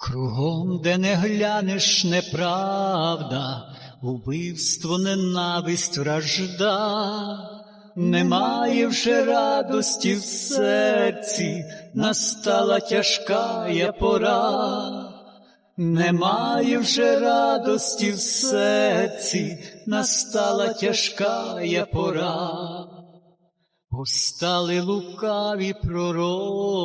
Кругом, де не глянеш, неправда, убивство, ненависть, вражда, немає вже радості в серці, настала тяжкая пора. Немає вже радості в серці, настала тяжкая пора. Постали лукаві пророки,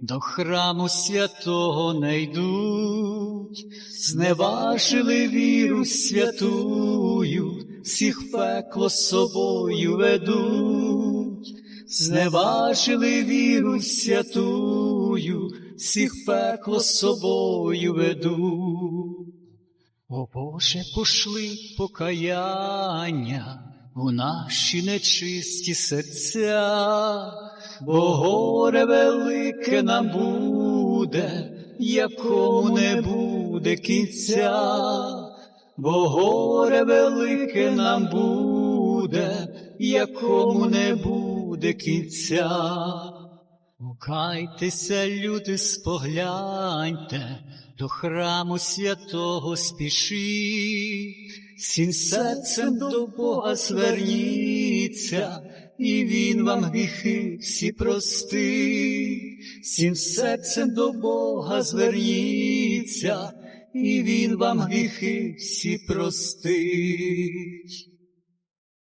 до храму святого не йдуть, зневажили віру святую, всіх пекло собою ведуть, зневажили віру святую, всіх пекло собою ведуть. О Боже, пошли покаяння у наші нечисті серця, бо горе велике нам буде, якому не буде кінця, бо горе велике нам буде, якому не буде кінця. Покайтеся, люди, спогляньте, до храму святого спішіть, всім серцем до Бога зверніться, і Він вам гріхи всі простить, всім серцем до Бога зверніться, і Він вам гріхи всі простить.